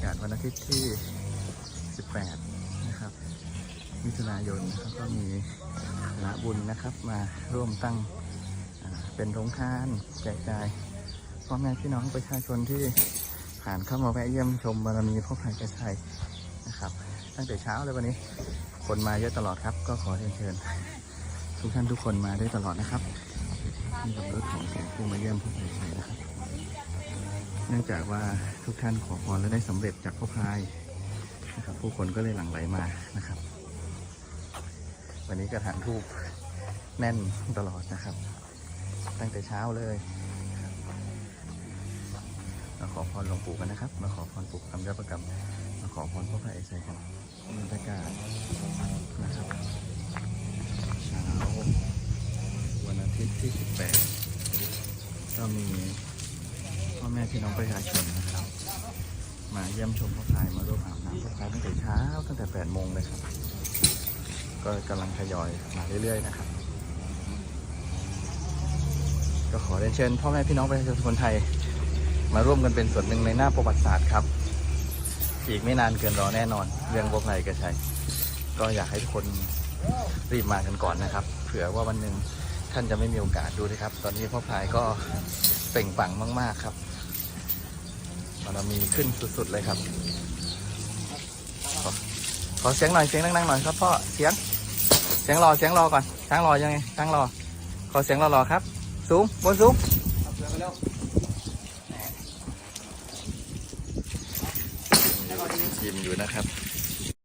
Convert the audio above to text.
ากาศวันอาทิตย์ที่ 18 นะครับมิถุนายนนะครับก็มีคณะบุญนะครับมาร่วมตั้งเป็นโรงทานแจกจ่ายพ่อแม่พี่น้องประชาชนที่ผ่านเข้ามาแวะเยี่ยมชมบารมีพ่อพายกระชัยนะครับ ตั้งแต่เช้าเลยวันนี้ คนมาเยอะตลอดครับ ก็ขอเรียนเชิญ ทุกท่านทุกคนมาได้ตลอดนะครับนี่กับรถของแขกผู้มาเยี่ยมพ่อพายกระชัยนะครับ เนื่องจากว่าทุกท่านขอพรและได้สำเร็จจากพ่อพายนะครับ ผู้คนก็เลยหลั่งไหลมานะครับ วันนี้กระถางทูบแน่นตลอดนะครับ ตั้งแต่เช้าเลยมาขอพรหลวงปู่กันนะครับ มาขอพรปู่คำยับประกรรมมาขอพรพระพายใส่กันบรรยากาศนะครับเช้าวันอาทิตย์ที่ 18 ก็มี แม่พี่น้องประชาชนนะครับ มาเยี่ยมชมพระพายมาร่วมอาบน้ำพระพายตั้งแต่เช้าตั้งแต่8โมงเลยครับ ก็กำลังทยอยมาเรื่อยๆนะครับ ก็ขอเรียนเชิญพ่อแม่พี่น้องประชาชนคนไทย มาร่วมกันเป็นส่วนหนึ่งในหน้าประวัติศาสตร์ครับ อีกไม่นานเกินรอแน่นอน เรื่องพวกไทยกระชัยก็อยากให้ทุกคนรีบมากันก่อนนะครับ เผื่อว่าวันหนึ่งท่านจะไม่มีโอกาสดูนะครับ ตอนนี้พ่อพายก็เป่งปังมาก ๆ ครับารมีขึ้นสุดๆเลยครับ ขอเสียงหน่อยเสียงดังๆหน่อยครับพ่อเสียง เสียงรอเสียงรอก่อนช้างรอยังไงช้างรอ ขอเสียงรอๆครับ สูงบนสูงยิ้มอยู่นะครับ